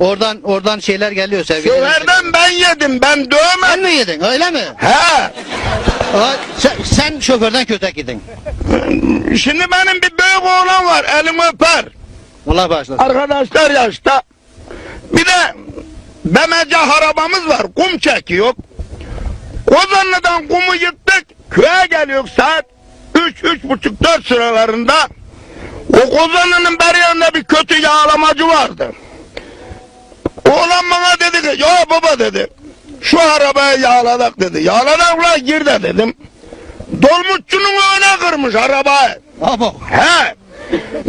Oradan oradan şeyler geliyor sevgili. Şoförden ben yedim. Ben Sen dövmedim. mi yedin öyle mi? He. Aa, sen, sen şoförden kötek yedin. Şimdi benim bir büyük oğlan var. Elimi öper. Allah bağışlasın. Arkadaşlar yaşta. Bir de BMC arabamız var. Kum çekiyor. Kozanlı'dan kumu yıktık. Köye geliyor saat 3, üç buçuk, dört sıralarında. O Kozanlı'nın beri yanında bir kötü yağlamacı vardı. Dedi ya baba dedi. Şu arabayı yağladık dedi. Yağladık ulan gir de dedim. Dolmuşçunun önüne kırmış arabayı. Abo. He.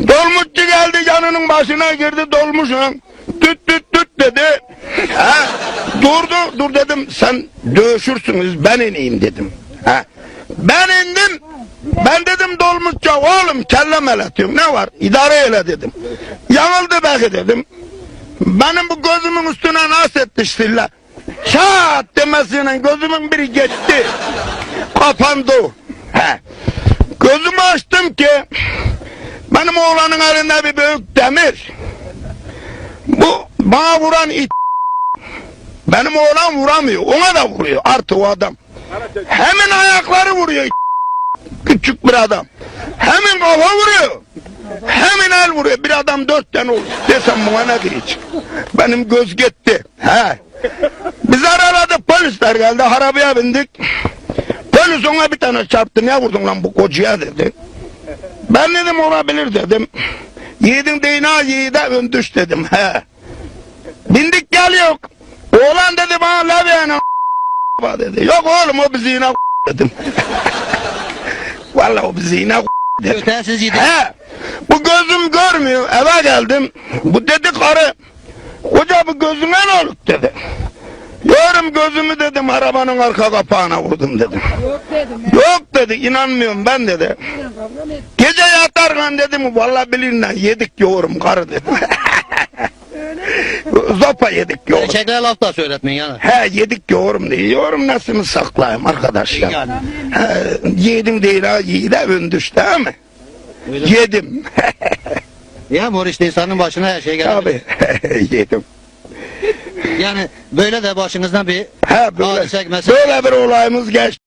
Dolmuşçu geldi yanının başına girdi dolmuşun. Tüt tüt tüt dedi. He. Durdu. Dur dedim sen dövüşürsünüz ben ineyim dedim. He. Ben indim. Ben dedim dolmuşça oğlum kellem eletiyorum ne var idare eyle dedim. Yanıldı belki dedim. Benim bu gözümün üstüne nasıl etmiştirler. Şat demesiyle gözümün biri gitti. Kapandı. He. Gözümü açtım ki benim oğlanın elinde bir büyük demir. Bu bana vuran it benim oğlan vuramıyor. Ona da vuruyor artık o adam. Hemen ayakları vuruyor. Küçük bir adam. Hemen kafa vuruyor. Hemen el vuruyor. Bir adam dört tane olur. Desem buna ne diyecek? Benim göz gitti. He. Biz araladık polisler geldi. Arabaya bindik. Polis ona bir tane çarptı. Ne vurdun lan bu kocaya dedi. Ben dedim olabilir dedim. Yiğidin değneği yiğide ön düş dedim. He. Bindik geliyor. Oğlan dedi bana levyeğine dedi. Yok oğlum o bizi yine dedim. Vallahi o bizi yine dedi. Ötesiz. He. Bu gözüm görmüyor. Eve geldim. Bu dedi karı. Koca bu gözüne ne olur dedi. Yorum gözümü dedim arabanın arka kapağına vurdum dedim. Yok dedim. Yok dedi inanmıyorum ben dedi. Gece yatarken dedim vallahi bilinle yedik yoğurum karı dedim. Zopa yedik yoğurum. Erkekler laf da söyletmeyin yani. He yedik yoğurum diye. Yoğurum nasıl mı saklayayım arkadaş ya? Yani. He, yedim değil ha yiğide ön düş değil mi? Öyle. Yedim. Ya mor işte insanın başına her şey gelir. Abi yedim. Yani böyle de başınızdan bir He böyle, hadise mesela böyle bir olayımız geçti.